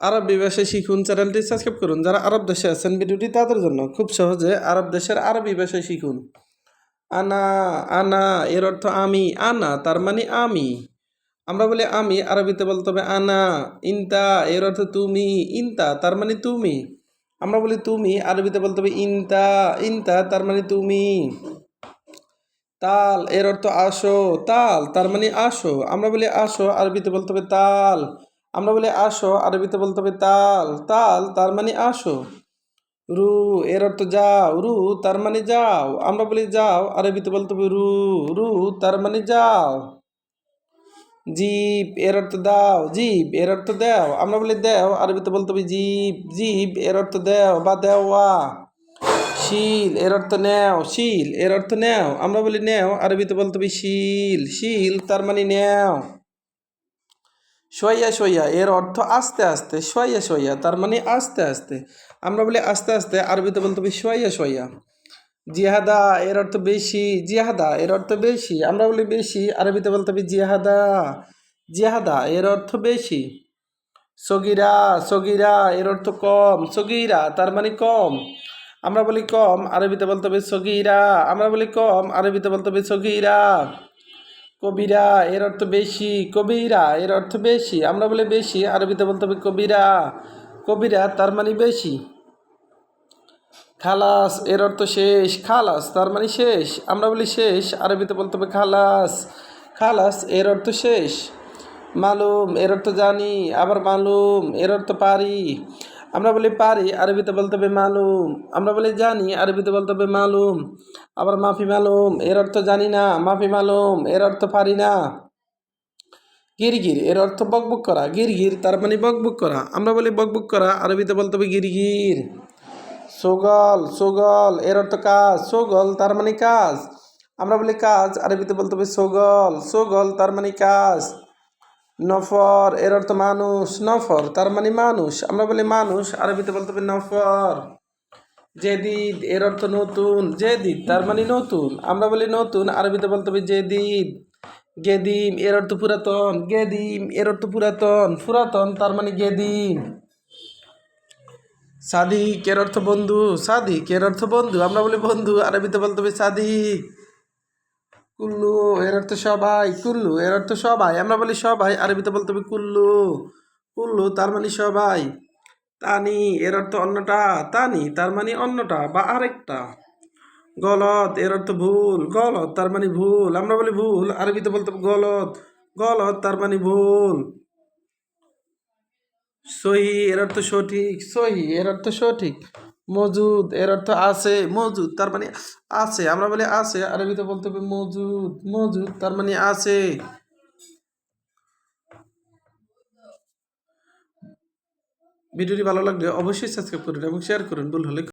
আরবি ভাষা শিখুন চ্যানেলটি সাবস্ক্রাইব করুন। যারা আরব দেশে আছেন, ভিডিওটি তাদের জন্য খুব সহজে আরব দেশের আরবি ভাষা শিখুন। আনা আনা এর অর্থ আমি, আনা, তার মানে আমি। আমরা বলি আমি, আরবিতে বলতে হবে আনা, ইনতা, এর অর্থ তুমি, ইনতা, তার মানে তুমি। আমরা বলি তুমি, আরবিতে বলতে হবে ইনতা ইনতা, তার মানে তুমি। তাল, এর অর্থ আসো, তাল, তার মানে আসো। আমরা বলি আসো, আরবিতে বলতে হবে তাল। আমরা বলি, আসো। আরবিতে বলতে হবে, তাল। তাল, তার মানে আসো। রু, এর অর্থ যাও। রু, তার মানে যাও। আমরা বলি, যাও। আরবিতে বলতে হবে, রু। রু, তার মানে যাও। জীব, এর অর্থ দাও। জীব, এর অর্থ দেও। আমরা বলি, দেও। আরবিতে বলতে হবে, জীব। জীব, এর অর্থ দেও বা দেওয়া। শিল, এর অর্থ নেও। শিল, এর অর্থ নেও। আমরা বলি, নেও। আরবিতে বলতে হবে, শিল। শিল, তার মানে নেও। সইয়া সইয়া এর অর্থ আস্তে আস্তে সইয়া সইয়া তার মানে আস্তে আস্তে। আমরা বলি আস্তে আস্তে, আরবিতে বলতে হবে সইয়া সইয়া জিহাদা, এর অর্থ বেশি, জিহাদা, এর অর্থ বেশি। আমরা বলি বেশি, আরবিতে বলতে হবে জিহাদা জিহাদা, এর অর্থ বেশি। সগিরা সগিরা, এর অর্থ কম, সগিরা, তার মানে কম। আমরা বলি কম, আরবিতে বলতে হবে সগিরা। আমরা বলি কম, আরবিতে বলতে হবে সগিরা। কবিরা, এর অর্থ বেশি। কবিরা, এর অর্থ বেশি। আমরা বলে বেশি, আরবিতে বলতে হবে কবিরা। কবিরা, তার মানে বেশি। খালাস, এর অর্থ শেষ। খালাস, তার মানে শেষ। আমরা বলি শেষ, আরবিতে বলতে হবে খালাস। খালাস, এর অর্থ শেষ। মালুম, এর অর্থ জানি। আবার মালুম, এর অর্থ পারি। আমরা বলি পারি, আরবিতে বলতে হবে মালুম। আমরা বলি জানি, আরবিতে বলতে হবে মালুম। আবার মাফি মালুম, এর অর্থ জানি না, মাফি মালুম, এর অর্থ পারি না। গিরগির, এর অর্থ বকবক করা। গিরগির, তার মানে বকবুক করা। আমরা বলি বকবুক করা, আরবিতে বলতে হবে গিরগির। সোগল সোগল, এর অর্থ কাজ। সোগল, তার মানে কাজ। আমরা বলি কাজ, আরবিতে বলতে হবে সোগল। সোগল, তার মানে কাজ। নফর, এর অর্থ মানুষ, নফর, তার মানে মানুষ। আমরা বলি মানুষ, আরবিতে বলতে হবে নফর। জেদিদ, এর অর্থ নতুন, জেদিদ, তার মানে নতুন। আমরা বলি নতুন, আরবিতে বলতে হবে জেদিদ। গেদিম, এর অর্থ পুরাতন। গেদিম, এর অর্থ পুরাতন। পুরাতন, তার মানে গেদিম। সাদিক, এর অর্থ বন্ধু। সাদিক, এর অর্থ বন্ধু। আমরা বলি বন্ধু, আরবিতে বলতে হবে সাদিক। কুল্লু এর অর্থ সবাই, কুল্লু এর অর্থ সবাই। আমরা বলি সবাই, আরবিতে বলতে হবে কুল্লু। কুল্লু, তার মানে সবাই। তানি এর অর্থ অন্যটা। তানি, তার মানে অন্যটা বা আরেকটা। গলত এর অর্থ ভুল। গলত, তার মানে ভুল। আমরা বলি ভুল, আরবিতে বলতে গলত। গলত, তার মানে ভুল। সহি এর অর্থ সঠিক। সহি এর অর্থ সঠিক। মজুদ, এর অর্থ আছে, মজুদ, তার মানে আছে। আমরা বলি আছে, আরবিতে বলতে হবে মজুদ মজুদ, তার মানে আছে। ভিডিওটি ভালো লাগলে অবশ্যই সাবস্ক্রাইব করুন এবং শেয়ার করুন, ভুল হলে